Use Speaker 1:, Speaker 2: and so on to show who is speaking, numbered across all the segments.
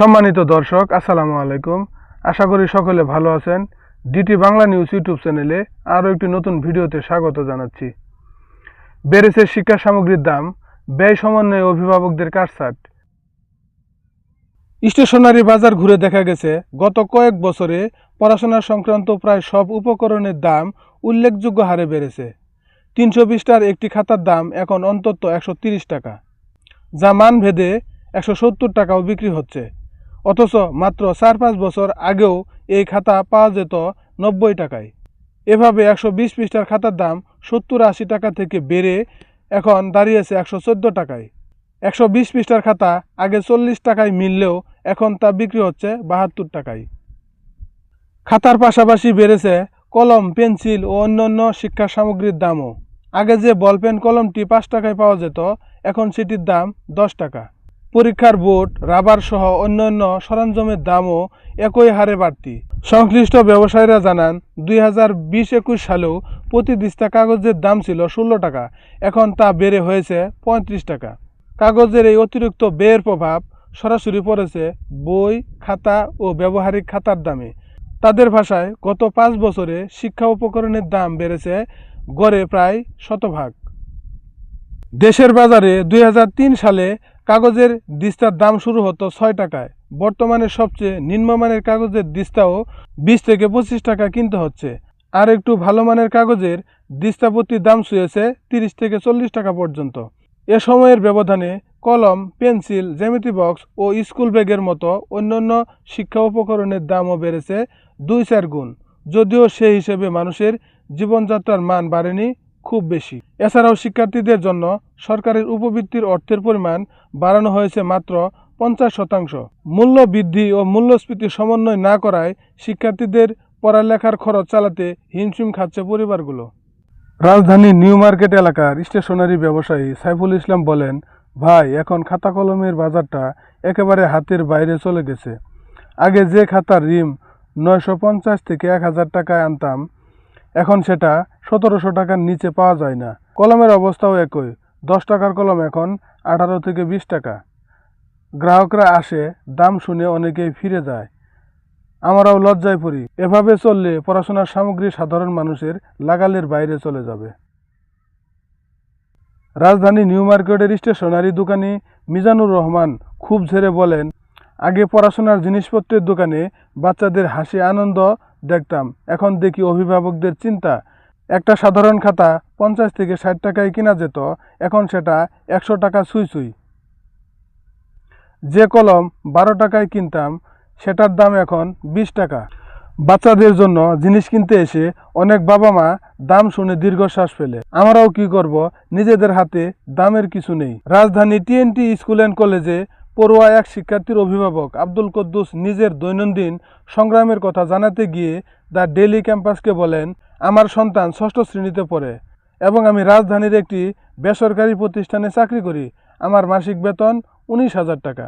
Speaker 1: সম্মানিত দর্শক, আসসালামু আলাইকুম। আশা করি সকলে ভালো আছেন। ডিটি বাংলা নিউজ ইউটিউব চ্যানেলে আরও একটি নতুন ভিডিওতে স্বাগত জানাচ্ছি। বেড়েছে শিক্ষা সামগ্রীর দাম, ব্যয় সমন্বয়ে অভিভাবকদের কাটছাট স্টেশনারি বাজার ঘুরে দেখা গেছে, গত কয়েক বছরে পড়াশোনা সংক্রান্ত প্রায় সব উপকরণের দাম উল্লেখযোগ্য হারে বেড়েছে। তিনশো বিশটার একটি খাতার দাম এখন অন্তত একশো টাকা, যা মানভেদে একশো সত্তর টাকাও বিক্রি হচ্ছে। অথচ মাত্র চার পাঁচ বছর আগেও এই খাতা পাওয়া যেত নব্বই টাকায়। এভাবে একশো বিশ পৃষ্ঠার খাতার দাম সত্তর আশি টাকা থেকে বেড়ে এখন দাঁড়িয়েছে একশো চোদ্দ টাকায়। একশো বিশ পৃষ্ঠার খাতা আগে চল্লিশ টাকায় মিললেও এখন তা বিক্রি হচ্ছে বাহাত্তর টাকায়। খাতার পাশাপাশি বেড়েছে কলম, পেন্সিল ও অন্যান্য শিক্ষা সামগ্রীর দামও। আগে যে বলপেন কলমটি পাঁচ টাকায় পাওয়া যেত, এখন সেটির দাম দশ টাকা। পরীক্ষার বোর্ড রাবার সহ অন্যান্য সরঞ্জামের দামও একই হারে বাড়তি। সংশ্লিষ্ট ব্যবসায়ীরা জানান, দুই হাজার বিশ একুশ সালেও প্রতি দিস্তা কাগজের দাম ছিল ষোলো টাকা, এখন তা বেড়ে হয়েছে পঁয়ত্রিশ টাকা। কাগজের এই অতিরিক্ত ব্যয়ের প্রভাব সরাসরি পড়েছে বই, খাতা ও ব্যবহারিক খাতার দামে। তাদের ভাষায়, গত পাঁচ বছরে শিক্ষা উপকরণের দাম বেড়েছে গড়ে প্রায় শতভাগ। দেশের বাজারে দুই হাজার তিন সালে কাগজের দিস্তার দাম শুরু হতো ছয় টাকায়। বর্তমানে সবচেয়ে নিম্নমানের কাগজের দিস্তাও বিশ থেকে পঁচিশ টাকা কিনতে হচ্ছে। আর একটু ভালো মানের কাগজের দিস্তাপত্তির দাম ছুঁয়েছে তিরিশ থেকে চল্লিশ টাকা পর্যন্ত। এ সময়ের ব্যবধানে কলম, পেন্সিল, জ্যামিতি বক্স ও স্কুল ব্যাগের মতো অন্যান্য শিক্ষা উপকরণের দামও বেড়েছে দুই চার গুণ। যদিও সেই হিসেবে মানুষের জীবনযাত্রার মান বাড়েনি খুব বেশি। এছাড়াও শিক্ষার্থীদের জন্য সরকারের উপবৃত্তির অর্থের পরিমাণ বাড়ানো হয়েছে মাত্র পঞ্চাশ শতাংশ। মূল্য বৃদ্ধি ও মূল্যস্ফীতি সমন্বয় না করায় শিক্ষার্থীদের পড়ালেখার খরচ চালাতে হিমশিম খাচ্ছে পরিবারগুলো। রাজধানী নিউ মার্কেট এলাকার স্টেশনারি ব্যবসায়ী সাইফুল ইসলাম বলেন, ভাই, এখন খাতা কলমের বাজারটা একেবারে হাতের বাইরে চলে গেছে। আগে যে খাতার রিম নয়শো পঞ্চাশ থেকে এক হাজার টাকায় আনতাম এখন সেটা সতেরোশো টাকার নিচে পাওয়া যায় না। কলমের অবস্থাও একই। দশ টাকার কলম এখন আঠারো থেকে বিশ টাকা। গ্রাহকরা আসে, দাম শুনে অনেকেই ফিরে যায়। আমরাও লজ্জায় পড়ি। এভাবে চললে পড়াশোনার সামগ্রী সাধারণ মানুষের লাগালের বাইরে চলে যাবে। রাজধানী নিউ মার্কেটের স্টেশনারি দোকানি মিজানুর রহমান খুব ঝেড়ে বলেন, আগে পড়াশোনার জিনিসপত্রের দোকানে বাচ্চাদের হাসি, আনন্দ দেখতাম। এখন দেখি অভিভাবকদের চিন্তা। একটা সাধারণ খাতা পঞ্চাশ থেকে ষাট টাকায় কিনা যেত, এখন সেটা একশো টাকা সুই সুই যে কলম বারো টাকায় কিনতাম, সেটার দাম এখন বিশ টাকা। বাচ্চাদের জন্য জিনিস কিনতে এসে অনেক বাবা মা দাম শুনে দীর্ঘশ্বাস ফেলে। আমরাও কি করব? নিজেদের হাতে দামের কিছু নেই। রাজধানী টিএনটি স্কুল অ্যান্ড কলেজে পড়ুয়া এক শিক্ষার্থীর অভিভাবক আব্দুল কদ্দুস নিজের দৈনন্দিন সংগ্রামের কথা জানাতে গিয়ে দ্য ডেলি ক্যাম্পাসকে বলেন, আমার সন্তান ষষ্ঠ শ্রেণীতে পড়ে এবং আমি রাজধানীর একটি বেসরকারি প্রতিষ্ঠানে চাকরি করি। আমার মাসিক বেতন উনিশ হাজার টাকা।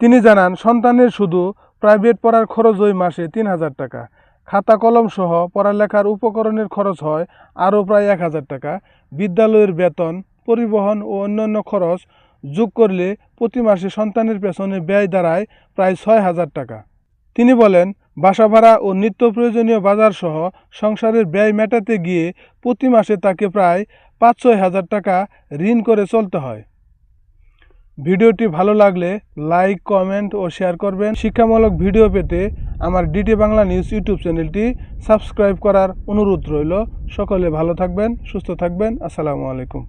Speaker 1: তিনি জানান, সন্তানের শুধু প্রাইভেট পড়ার খরচ ওই মাসে তিন হাজার টাকা। খাতা কলম সহ পড়ালেখার উপকরণের খরচ হয় আরও প্রায় এক হাজার টাকা। বিদ্যালয়ের বেতন, পরিবহন ও অন্যান্য খরচ যোগ করলে প্রতি মাসে সন্তানের পেছনে ব্যয় দাঁড়ায় প্রায় ছয় হাজার টাকা। তিনি বলেন, বাসা ভাড়া ও নিত্য প্রয়োজনীয় বাজার সহ সংসারের ব্যয় মেটাতে গিয়ে প্রতি মাসে তাকে প্রায় পাঁচ ছয় হাজার টাকা ঋণ করে চলতে হয়। ভিডিওটি ভালো লাগলে লাইক, কমেন্ট ও শেয়ার করবেন। শিক্ষামূলক ভিডিও পেতে আমার ডিটি বাংলা নিউজ ইউটিউব চ্যানেলটি সাবস্ক্রাইব করার অনুরোধ রইল। সকলে ভালো থাকবেন, সুস্থ থাকবেন। আসসালামু আলাইকুম।